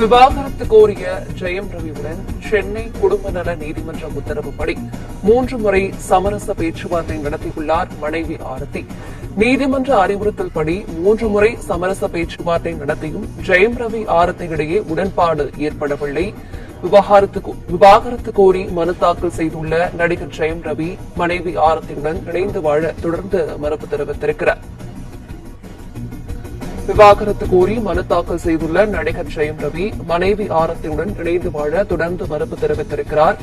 விவாகரத்து கோரிய ஜெயம் ரவியுடன் சென்னை குடும்ப நல நீதிமன்ற உத்தரவுப்படி மூன்று முறை சமரச பேச்சுவார்த்தை நடத்தியுள்ளார் மனைவி ஆரத்தி. நீதிமன்ற அறிவுறுத்தல்படி மூன்று முறை சமரச பேச்சுவார்த்தை நடத்தியும் ஜெயம் ரவி ஆரத்தி இடையே உடன்பாடு ஏற்படவில்லை. விவாகரத்து விவாகரத்து கோரி மனு தாக்கல் செய்துள்ள நடிகர் ஜெயம் ரவி மனைவி ஆரத்தியுடன் இணைந்து வாழ தொடர்ந்து மறுப்பு தெரிவித்திருக்கிறார். விவாகரத்து கோரி மனு தாக்கல் செய்துள்ள நடிகர் ஜெயம் ரவி மனைவி ஆரத்தியுடன் இணைந்து வாழ தொடர்ந்து மறுப்பு தெரிவித்திருக்கிறார்.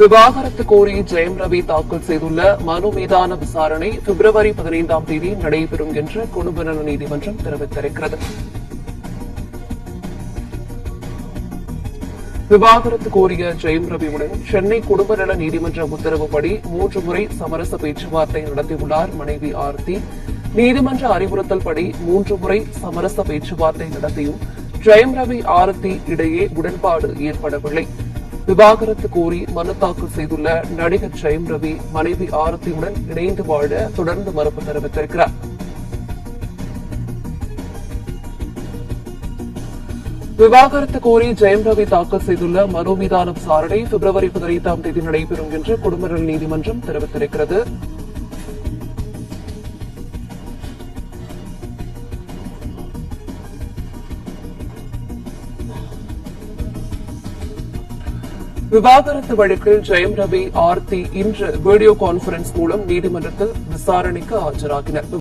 விவாகரத்து கோரி ஜெயம் ரவி தாக்கல் செய்துள்ள மனு மீதான விசாரணை பிப்ரவரி பதினைந்தாம் தேதி நடைபெறும் என்று குடும்ப நல நீதிமன்றம் தெரிவித்திருக்கிறது. விவாகரத்து கோரிய ஜெயம் ரவியுடன் சென்னை குடும்ப நல நீதிமன்ற உத்தரவுப்படி மூன்று முறை சமரச பேச்சுவார்த்தை நடத்தியுள்ளார் மனைவி ஆர்த்தி. நீதிமன்ற அறிவுறுத்தல்படி மூன்று முறை சமரச பேச்சுவார்த்தை நடத்தியும் ஜெயம் ரவி ஆரத்தி இடையே உடன்பாடு ஏற்படவில்லை. விவாகரத்து கோரி மனு தாக்கல் செய்துள்ள நடிகர் ஜெயம் ரவி மனைவி ஆரத்தியுடன் இணைந்து வாழ தொடர்ந்து மறுப்பு தெரிவித்திருக்கிறார். விவாகரத்து கோரி ஜெயம் ரவி தாக்கல் செய்துள்ள மனு மீதான விசாரணை பிப்ரவரி பதினைந்தாம் தேதி நடைபெறும் என்று குடும்ப நல நீதிமன்றம் தெரிவித்திருக்கிறது. விவாகரத்து வழக்கில் ஜெயம் ரவி ஆர்த்தி இன்று வீடியோ கான்பரன்ஸ் மூலம் நீதிமன்றத்தில் விசாரணைக்கு ஆஜராகினர்.